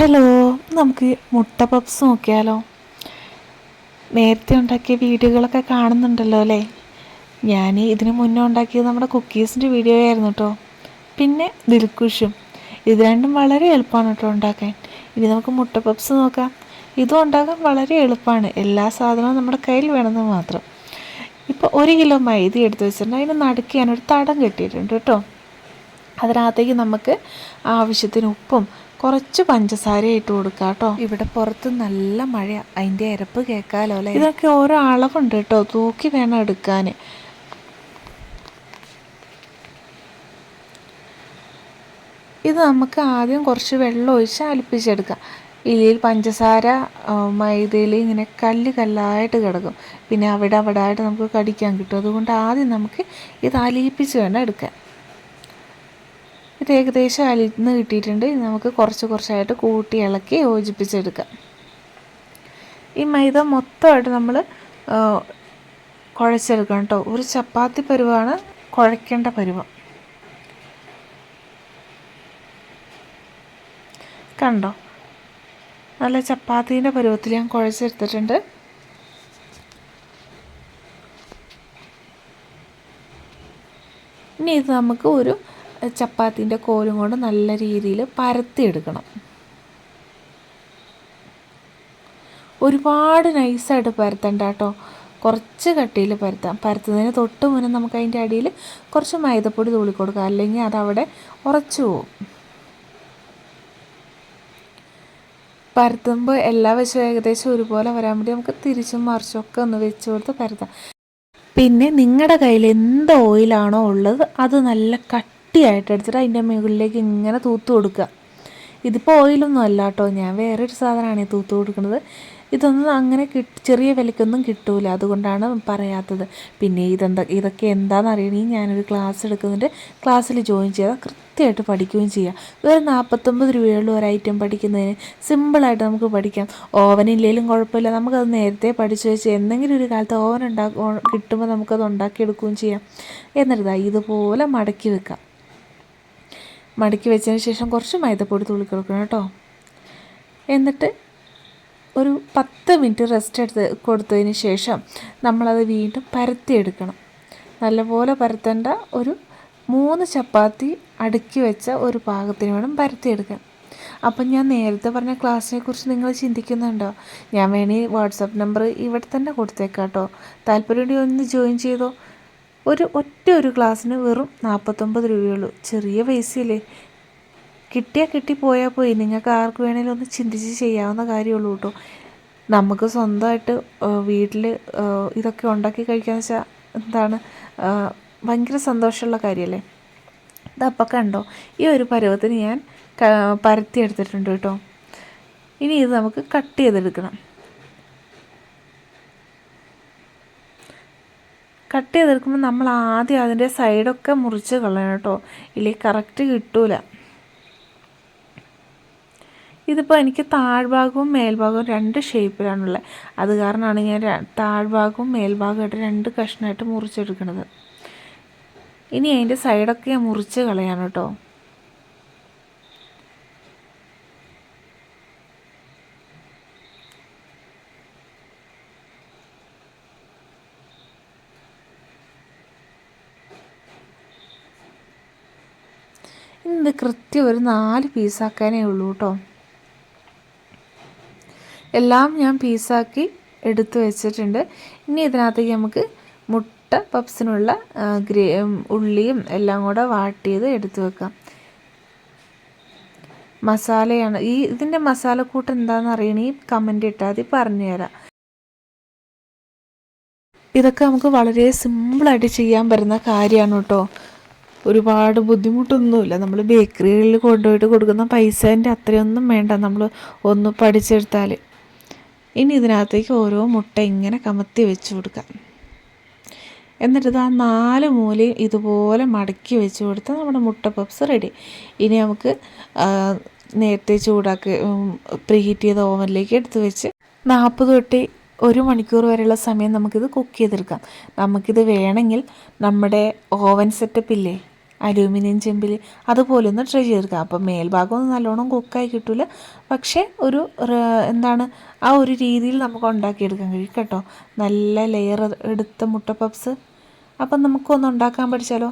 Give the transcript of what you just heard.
Hello നമുക്ക് മുട്ട puffs നോക്കിയാലോ? നേരത്തെ ഉണ്ടാക്കിയ വീഡിയോകളൊക്കെ കാണുന്നുണ്ടല്ലോ അല്ലേ? ഞാൻ ഇതിന് മുന്നേ ഉണ്ടാക്കിയത് നമ്മുടെ കുക്കീസിന്റെ വീഡിയോ ആയിരുന്നു കേട്ടോ പിന്നെ ദിൽക്കുഷും. ഇത് രണ്ടും വളരെ എളുപ്പമാണ് കേട്ടോ ഉണ്ടാക്കാൻ. ഇനി നമുക്ക് മുട്ട പപ്സ് നോക്കാം. ഇതും ഉണ്ടാക്കാൻ വളരെ എളുപ്പമാണ്. എല്ലാ സാധനവും നമ്മുടെ കയ്യിൽ വേണമെന്ന് മാത്രം. ഇപ്പോൾ ഒരു കിലോ മൈദ എടുത്ത് വെച്ചിട്ടുണ്ട്. അതിന് നടുക്ക് ഒരു തടം കെട്ടിയിട്ടുണ്ട് കേട്ടോ അതിനകത്തേക്ക് നമുക്ക് ആവശ്യത്തിന് ഉപ്പും കുറച്ച് പഞ്ചസാര ഇട്ട് കൊടുക്കുക കേട്ടോ ഇവിടെ പുറത്ത് നല്ല മഴ അതിന്റെ ഇരപ്പ് കേൾക്കാലോ അല്ലേ? ഇതൊക്കെ ഓരോ അളവുണ്ട് കേട്ടോ തൂക്കി വേണം എടുക്കാൻ ഇത് നമുക്ക് ആദ്യം കുറച്ച് വെള്ളം ഒഴിച്ച് അലിപ്പിച്ചെടുക്കാം. ഇതിൽ പഞ്ചസാര മൈദയിൽ ഇങ്ങനെ കല്ല് കല്ലായിട്ട് കിടക്കും. പിന്നെ അവിടെ അവിടെ ആയിട്ട് നമുക്ക് കടിക്കാൻ കിട്ടും. അതുകൊണ്ട് ആദ്യം നമുക്ക് ഇത് അലിയിപ്പിച്ച് വേണം എടുക്കാൻ. ഇത് ഏകദേശം അലിന്ന് കിട്ടിയിട്ടുണ്ട്. നമുക്ക് കുറച്ച് കുറച്ചായിട്ട് കൂട്ടി ഇളക്കി യോജിപ്പിച്ചെടുക്കാം. ഈ മൈദ മൊത്തമായിട്ട് നമ്മൾ കുഴച്ചെടുക്കണം കേട്ടോ. ഒരു ചപ്പാത്തി പരുവാണ് കുഴക്കേണ്ട പരുവം. കണ്ടോ? നല്ല ചപ്പാത്തീന്റെ പരുവത്തിൽ ഞാൻ കുഴച്ചെടുത്തിട്ടുണ്ട്. ഇനി ഇത് നമുക്ക് ഒരു ചപ്പാത്തിന്റെ കോലും കൊണ്ട് നല്ല രീതിയിൽ പരത്തിയെടുക്കണം. ഒരുപാട് നൈസായിട്ട് പരത്തണ്ട കേട്ടോ കുറച്ച് കട്ടിയിൽ പരത്താം. പരത്തുന്നതിന് തൊട്ട് മുന്നേ നമുക്ക് അതിന്റെ അടിയിൽ കുറച്ച് മൈദപ്പൊടി തൂളി കൊടുക്കാം. അല്ലെങ്കിൽ അതവിടെ ഉറച്ചു പോവും. പരത്തുമ്പോൾ എല്ലാ വശവും ഏകദേശം ഒരുപോലെ വരാൻ വേണ്ടി നമുക്ക് തിരിച്ചും മറിച്ചൊക്കെ ഒന്ന് വെച്ച് കൊടുത്ത് പരത്താം. പിന്നെ നിങ്ങളുടെ കയ്യിൽ എന്ത് ഓയിലാണോ ഉള്ളത് അത് നല്ല കട്ട് കട്ടിയായിട്ട് എടുത്തിട്ട് അതിന്റെ മുകളിലേക്ക് ഇങ്ങനെ തൂത്ത് കൊടുക്കുക. ഇതിപ്പോൾ ഓയിലൊന്നും അല്ല കേട്ടോ. ഞാൻ വേറൊരു സാധനമാണ് ഈ തൂത്ത് കൊടുക്കുന്നത്. ഇതൊന്നും അങ്ങനെ കിട്ട് ചെറിയ വിലയ്ക്കൊന്നും കിട്ടൂല. അതുകൊണ്ടാണ് പറയാത്തത്. പിന്നെ ഇതെന്താ ഇതൊക്കെ എന്താണെന്ന് അറിയണമെങ്കിൽ ഞാനൊരു ക്ലാസ് എടുക്കുന്നുണ്ട്. ക്ലാസ്സിൽ ജോയിൻ ചെയ്താൽ കൃത്യമായിട്ട് പഠിക്കുകയും ചെയ്യാം. ഒരു നാൽപ്പത്തൊമ്പത് രൂപയുള്ള ഒരു ഐറ്റം പഠിക്കുന്നതിന്. സിമ്പിളായിട്ട് നമുക്ക് പഠിക്കാം. ഓവൻ ഇല്ലെങ്കിലും കുഴപ്പമില്ല. നമുക്കത് നേരത്തെ പഠിച്ചു വെച്ച് എന്തെങ്കിലും ഒരു കാലത്ത് ഓവൻ ഉണ്ടാക്കും കിട്ടുമ്പോൾ നമുക്കത് ഉണ്ടാക്കിയെടുക്കുകയും ചെയ്യാം. എന്നിട്ട് ഇതുപോലെ മടക്കി വെക്കാം. മടക്കി വെച്ചതിന് ശേഷം കുറച്ച് മൈദപ്പൊടി തുള്ളി കൊടുക്കണം കേട്ടോ. എന്നിട്ട് ഒരു പത്ത് മിനിറ്റ് റെസ്റ്റ് എടുത്ത് കൊടുത്തതിന് ശേഷം നമ്മളത് വീണ്ടും പരത്തിയെടുക്കണം. നല്ലപോലെ പരത്തേണ്ട ഒരു മൂന്ന് ചപ്പാത്തി അടുക്കി വെച്ച ഒരു പാകത്തിന് വേണം പരത്തിയെടുക്കാൻ. അപ്പം ഞാൻ നേരത്തെ പറഞ്ഞ ക്ലാസ്സിനെ കുറിച്ച് നിങ്ങൾ ചിന്തിക്കുന്നുണ്ടോ? ഞാൻ വേണി വാട്സപ്പ് നമ്പർ ഇവിടെ തന്നെ കൊടുത്തേക്കാം കേട്ടോ. താല്പര്യം ഒന്ന് ജോയിൻ ചെയ്തോ? ഒരു ഒറ്റ ഒരു ഗ്ലാസ്സിന് വെറും നാൽപ്പത്തൊമ്പത് രൂപയുള്ളൂ. ചെറിയ പൈസയില്ലേ? കിട്ടിയാൽ കിട്ടിപ്പോയാൽ പോയി. നിങ്ങൾക്ക് ആർക്ക് വേണേലും ഒന്ന് ചിന്തിച്ച് ചെയ്യാവുന്ന കാര്യമുള്ളൂ കേട്ടോ നമുക്ക് സ്വന്തമായിട്ട് വീട്ടിൽ ഇതൊക്കെ ഉണ്ടാക്കി കഴിക്കാന്ന് വെച്ചാൽ എന്താണ് ഭയങ്കര സന്തോഷമുള്ള കാര്യമല്ലേ ഇതപ്പം കണ്ടോ? ഈ ഒരു പരുവത്തിന് ഞാൻ പരത്തി എടുത്തിട്ടുണ്ട് കേട്ടോ ഇനി ഇത് നമുക്ക് കട്ട് ചെയ്തെടുക്കണം. കട്ട് ചെയ്തെടുക്കുമ്പോൾ നമ്മൾ ആദ്യം അതിന്റെ സൈഡൊക്കെ മുറിച്ച് കളയണം കേട്ടോ. ഇല്ലെങ്കിൽ കറക്റ്റ് കിട്ടൂല. ഇതിപ്പോൾ എനിക്ക് താഴ്ഭാഗവും മേൽഭാഗവും രണ്ട് ഷേപ്പിലാണുള്ളത് അത് കാരണമാണ് ഞാൻ താഴ്ഭാഗവും മേൽഭാഗമായിട്ട് രണ്ട് കഷ്ണമായിട്ട് മുറിച്ചെടുക്കുന്നത് ഇനി അതിന്റെ സൈഡൊക്കെ ഞാൻ മുറിച്ച് കളയാണ് കേട്ടോ. ഇത് കൃത്യം ഒരു നാല് പീസാക്കാനേ ഉള്ളൂ കേട്ടോ. എല്ലാം ഞാൻ പീസാക്കി എടുത്തു വെച്ചിട്ടുണ്ട്. ഇനി ഇതിനകത്തേക്ക് നമുക്ക് മുട്ട പപ്സിനുള്ള ഗ്രേ ഉള്ളിയും എല്ലാം കൂടെ വാട്ടിയത് എടുത്തു വെക്കാം. മസാലയാണ്. ഈ ഇതിന്റെ മസാലക്കൂട്ട് എന്താണെന്ന് അറിയണേ? കമന്റ് ഇട്ടാൽ മതി പറഞ്ഞുതരാം ഇതൊക്കെ നമുക്ക് വളരെ സിമ്പിളായിട്ട് ചെയ്യാൻ പറ്റുന്ന കാര്യമാണ് കേട്ടോ. ഒരുപാട് ബുദ്ധിമുട്ടൊന്നുമില്ല. നമ്മൾ ബേക്കറികളിൽ കൊണ്ടുപോയിട്ട് കൊടുക്കുന്ന പൈസേന്റെ അത്രയൊന്നും വേണ്ട. നമ്മൾ ഒന്ന് പഠിച്ചെടുത്താൽ. ഇനി ഇതിനകത്തേക്ക് ഓരോ മുട്ട ഇങ്ങനെ കമത്തി വെച്ച് കൊടുക്കാം. എന്നിട്ട് ആ നാല് മൂലയും ഇതുപോലെ മടക്കി വെച്ച് കൊടുത്താൽ നമ്മുടെ മുട്ട പപ്സ് റെഡി. ഇനി നമുക്ക് നേരത്തെ ചൂടാക്കി പ്രീഹീറ്റ് ചെയ്ത ഓവനിലേക്ക് എടുത്ത് വെച്ച് നാൽപ്പത് തൊട്ട് ഒരു മണിക്കൂർ വരെയുള്ള സമയം നമുക്കിത് കുക്ക് ചെയ്തെടുക്കാം. നമുക്കിത് വേണമെങ്കിൽ നമ്മുടെ ഓവൻ സെറ്റപ്പ് ഇല്ലേ അലൂമിനിയം ചെമ്പിൽ അതുപോലെ ഒന്ന് ട്രൈ ചെയ്തെടുക്കുക. അപ്പം മേൽഭാഗം ഒന്നും നല്ലോണം കുക്കായി കിട്ടില്ല പക്ഷേ ഒരു എന്താണ് ആ ഒരു രീതിയിൽ നമുക്ക് ഉണ്ടാക്കിയെടുക്കാൻ കഴിയും കേട്ടോ. നല്ല ലെയർ എടുത്ത മുട്ട പപ്സ് അപ്പം നമുക്കൊന്ന് ഉണ്ടാക്കാൻ പഠിച്ചാലോ?